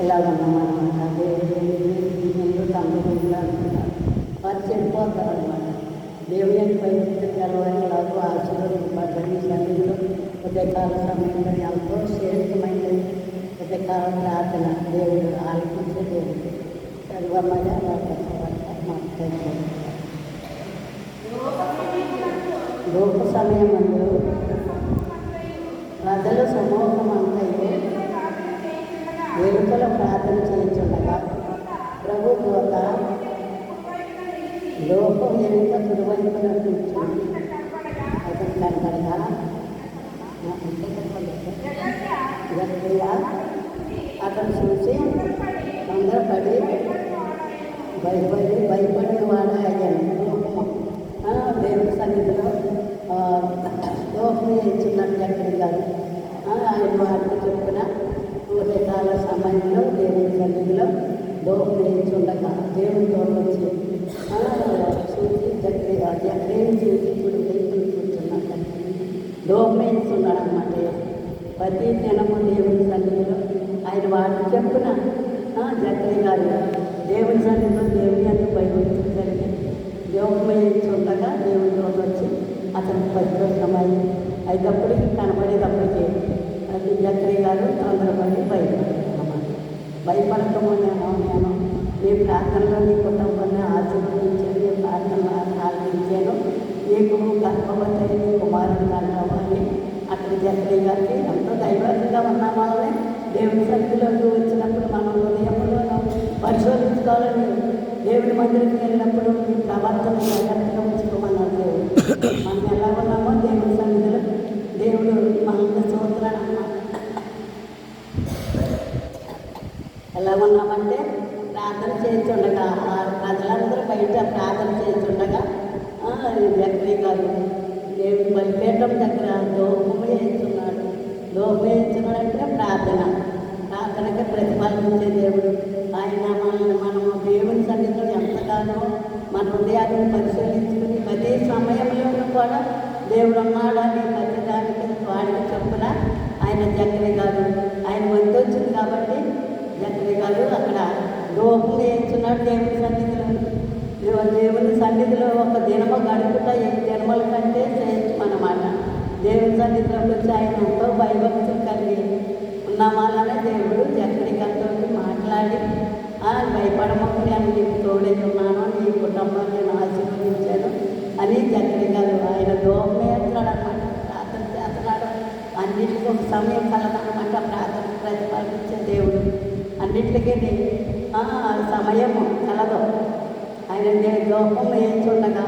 ఇలా ఉన్నామన్నమాట దేవుడు తండ్రి అనుకుంటారు వారు చెడిపోతారు అనమాట దేవుని పవిత్ర కలవారి నాకు ఆశీర్వదింపబడి సన్నిధిలో ఉదయకాల సమయంలో ఎంతో శ్రేష్టమైనది ఉదయకాల ప్రార్థన దేవుడు ఆలకించే దేవుడు సర్వమగా మాట్లాడుతారు లోక సమయమందు ప్రజల సమూహం అంతయు ప్రభు దూత లోకం ఎంత కురువైపున కూర్చొని అతను కనబడగా గట్టిగా అతను చూసి తొందరపడి భయపడి భయపడిన వాడు అయ్యాను దేవుడి సన్నిధిలో లోకం ఇచ్చినట్టు ఎక్కడి ఆయన వాటికి చెప్పిన ఉదయకాల సమయంలో దేవుని సన్నిధిలో లోకం ఇచ్చుండగా దేవుని తోటలో చూసి జక్కడిగా జక్కడిని చూసి ఇప్పుడు వైపులు కూర్చున్నాడు? లోకం ఇస్తున్నాడు అనమాట ప్రతి దినము దేవుని సన్నిధిలో ఆయన వాడు చెప్పున జక్కడి గారు దేవుని సన్నిధిలో దేవుని అందు భయపడుతుంది జరిగి దేవుని ఉండగా దేవుని రోజు వచ్చి అతనికి పరిశోధనమై అయినప్పటికీ కనబడేటప్పటికి అది జక్కడి గారు తొందరపడి బయటపడి అన్నమాట నేను నేను. నీ ప్రార్థనలో నీ కుటుంబాన్ని ఆశీర్వదించాను నీ ప్రార్థనలు ఆలకించాను నీకు గర్భవతి నీ కుమారుడు అంటావు అక్కడ జక్కడి గారికి ఎంతో దైవంగా ఉన్నాం వల్లనే దేవుని సన్నిధిలోకి వచ్చినప్పుడు మనం హృదయంలో పరిశోధించుకోవాలని దేవుని మందిరికి వెళ్ళినప్పుడు ఈ ప్రవర్తన జాగ్రత్తగా ఉంచుకోవాలి దేవుడు మనం ఎలా ఉన్నామో దేవుని సన్నిధిలో దేవుడు మనల్ని చూస్తున్నాడు అన్నమాట ఎలా ఉన్నామంటే ప్రార్థన చేస్తుండగా ప్రజలందరూ బయట ప్రార్థన చేస్తుండగా జక్రీ గారు దేవుని బలిపీఠం దగ్గర లోపము చేస్తున్నాడు దోపం వేస్తున్నాడు అంటే ప్రార్థన. ప్రార్థనకి ప్రతిపాదించే దేవుడు. ఆయన మనల్ని మనము దేవుని సన్నిధిలో ఎంతగానో మన హృదయాన్ని పరిశీలించుకుని ప్రతి సమయంలోనూ కూడా దేవుడు ఉన్నాడని ప్రతి దానికి వాడికి చెప్పున ఆయన జక్రీ గారు. ఆయన వంతొచ్చింది కాబట్టి జక్రీ గారు అక్కడ లోపం చేస్తున్నాడు దేవుని సన్నిధిలో. దేవుని సన్నిధిలో ఒక దినము గడుపుట ఈ దినముల కంటే శ్రేష్టం అన్నమాట. దేవుని సన్నిధిలోకి వచ్చి ఆయన ఎంతో భయభక్తులు కలిగి ఉన్నామాలనే దేవుడు జక్కడి మాట్లాడి భయపడమని నేను నీకు తోడేస్తున్నాను నీ కుటుంబాన్ని నేను ఆశీర్వదించాను అని జక్కడి ఆయన దోహం వేస్తున్నాడు అనమాట ప్రార్థన చేస్తున్నాడు. అన్నింటికి ఒక సమయం కలదనమాట ప్రార్థన ప్రతిపాదించే దేవుడు. అన్నింటికీ ఆ, సమయము కలదు. ఆయన లోపం వేయించుండగా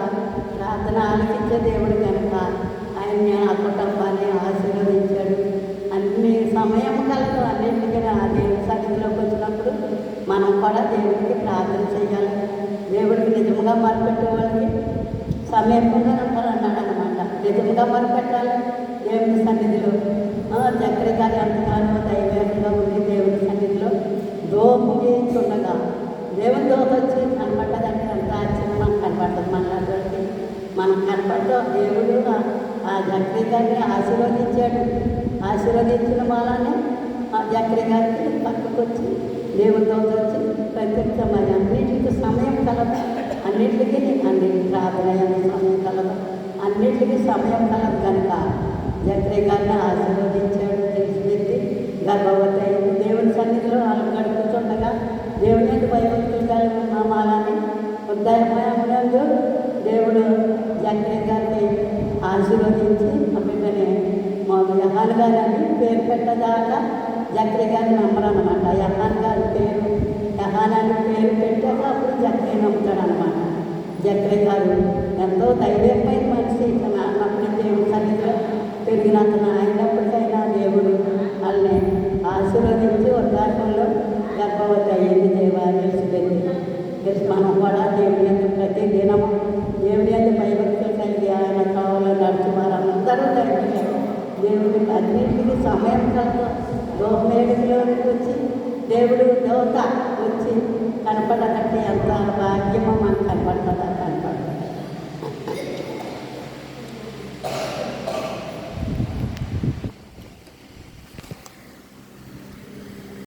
ప్రార్థన ఆలకించే దేవుడు కనుక ఆయన ఆ కుటుంబాన్ని ఆశీర్వదించాడు. అన్ని సమయం కలదు. అన్నింటికీ ఆ దేవుడి సన్నిధిలోకి వచ్చినప్పుడు మనం కూడా దేవుడికి ప్రార్థన చేయాలి. దేవుడికి నిజంగా మొరపెట్టే వాళ్ళకి సమీపంగా ఉంటారన్నాడు అనమాట నిజంగా మొరపెట్టాలి దేవుడి సన్నిధిలో ఆ, చక్రి గారి ఎంతగానో దైవేకంగా ఉండి దేవుని సన్నిధిలో దోపు చేయించుండగా దేవుని దోప వచ్చి కనపడ్డదంటే అంత ఆశ్చర్యం మనకు కనపడుతుంది మనలాంటి మనం కనపడ్డాం దేవుడు ఆ- జక్రి గారిని ఆశీర్వదించాడు. ఆశీర్వదించిన వాళ్ళని ఆ జక్రి గారికి పక్కకు వచ్చి దేవుడితో వచ్చి ప్రత్యక్షమై అన్నింటికి సమయం కలదు. అన్నింటికి అన్నింటి ప్రార్థన సమయం కలదు. అన్నింటికి సమయం కలదు కనుక జక్రి గారిని ఆశీర్వదించాడు తెలిసిపెట్టి గర్భవతి దేవుని సన్నిధిలో వాళ్ళు గడుపుతుండగా దేవుని భయవంతులు కలిగి ఉన్నామాలని ఉదయమయంలో జక్రి గారిని ఆశీర్వదించి ఆ బిడ్డని మా యహాన్ గారు అని పేరు పెట్టదాకా జక్రి గారిని నమ్మరనమాట యహాన్ గారి పేరు యహాన్ అని పేరు పెట్టాక అప్పుడు జక్రి నమ్ముతాడు అనమాట జక్రి గారు ఎంతో ధైర్యమైన మనిషి తన అన్నప్పుడు దేవుడు సన్నిధిలో పెరిగిన అతను అయినప్పటికైనా దేవుడు వాళ్ళని ఆశీర్వదించి వృద్ధాశ్రమంలో గర్భవతి అయ్యింది దేవా. తెలిసిపోయింది మనం కూడా దేవుని ప్రతి దినము దేవుడు అన్నింటికి సమయం కలదు దోమేడిలోకి వచ్చి దేవుడు దేవత వచ్చి కనపడకంటే ఎంత భాగ్యమో మనకు కనపడుతుందా కనపడుతుంది